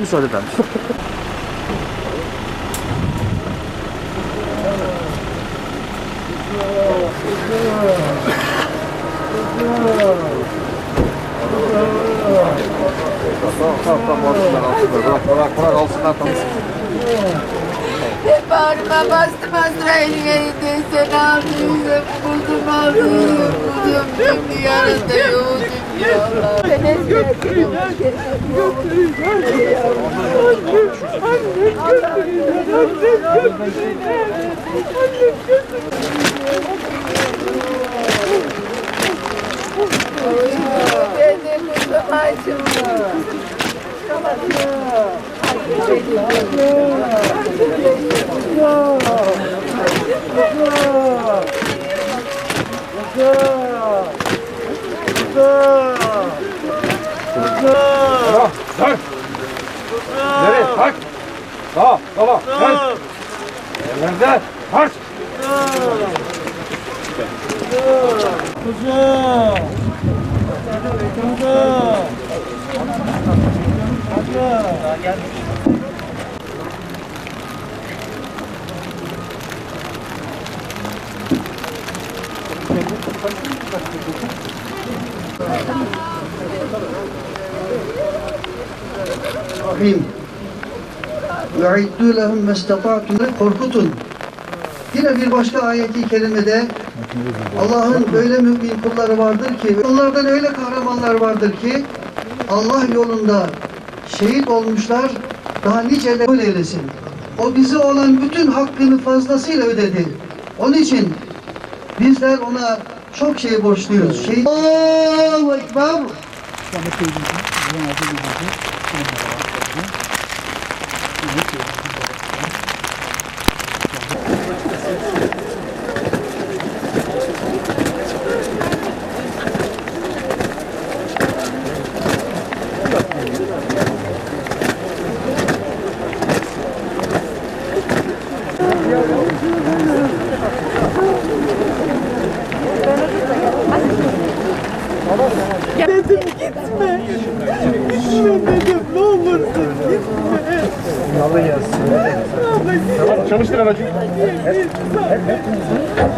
Müsaade eder misin? Tamam aldım buldum şimdi yanında yoğurdum ya Allah. Ben ezberdim. Ben de kuzum acım. Tamam. Dön. Nereye? Kalk. Sağ. Sola. Dön. Yerlerde. Marş. Rahim. İddu lehum mestata'tum korkutun. Yine bir başka ayeti kerimede Allah'ın öyle mümin kulları vardır ki onlardan öyle kahramanlar vardır ki Allah yolunda şehit olmuşlar daha niceleri kabul eylesin. O bize olan bütün hakkını fazlasıyla ödedi. Onun için bizler ona çok şey borçluyuz. Şey Allahu Ekber. Dedim gitme dedim. Ne olursun gitme. Çalıştır aracı.